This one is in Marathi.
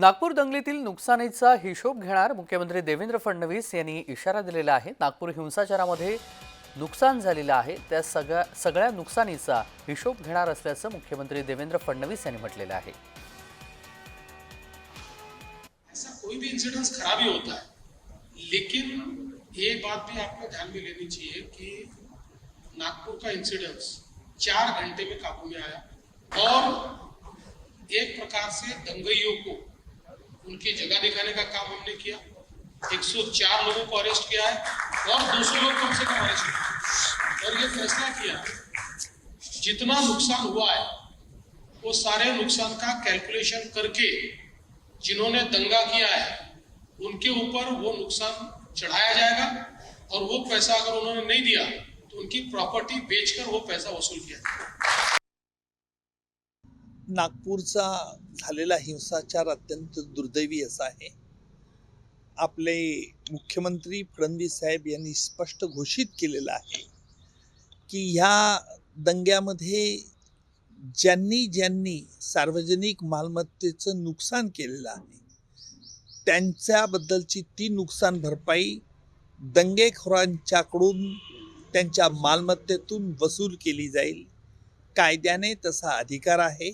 नागपूर दंगलीतील नुकसानीचा हिशोब घेणार मुख्यमंत्री देवेंद्र फडणवीस यांनी इशारा दिलेला आहे. नागपूर हिंसाचारामध्ये नुकसान झालेलं आहे. त्या सगळ्या सगळ्या नुकसानीचा हिशोब घेणार असल्याचं मुख्यमंत्री देवेंद्र फडणवीस यांनी म्हटलेलं आहे. ऐसा कोई भी इंसिडेंस खराब ही होता है. लेकिन ये बात भी आपको ध्यान में लेनी चाहिए कि नागपुर का इंसिडेंस चार घंटे में काबू में आया और एक प्रकार से दंगइयों को जगह का काम हमने किया। 104 लोगों को अरेस्ट किया है और 200 लोग कम से कम अरेस्ट किए और ये फैसला किया, जितना नुकसान हुआ है, वो सारे नुकसान का कैलकुलेशन करके जिन्होंने दंगा किया है, उनके ऊपर वो नुकसान चढ़ाया जाएगा और वो पैसा अगर उन्होंने नहीं दिया तो उनकी प्रॉपर्टी बेचकर वो पैसा वसूल किया जाएगा। नागपूरचा झालेला हिंसाचार अत्यंत दुर्दैवी असा आहे. आपले मुख्यमंत्री फडणवीस साहेब यांनी स्पष्ट घोषित केलेलं आहे की ह्या दंग्यामध्ये ज्यांनी ज्यांनी सार्वजनिक मालमत्तेचं नुकसान केलेलं आहे त्यांच्याबद्दलची ती नुकसान भरपाई दंगेखोरांच्याकडून त्यांच्या मालमत्तेतून वसूल केली जाईल. कायद्याने तसा अधिकार आहे.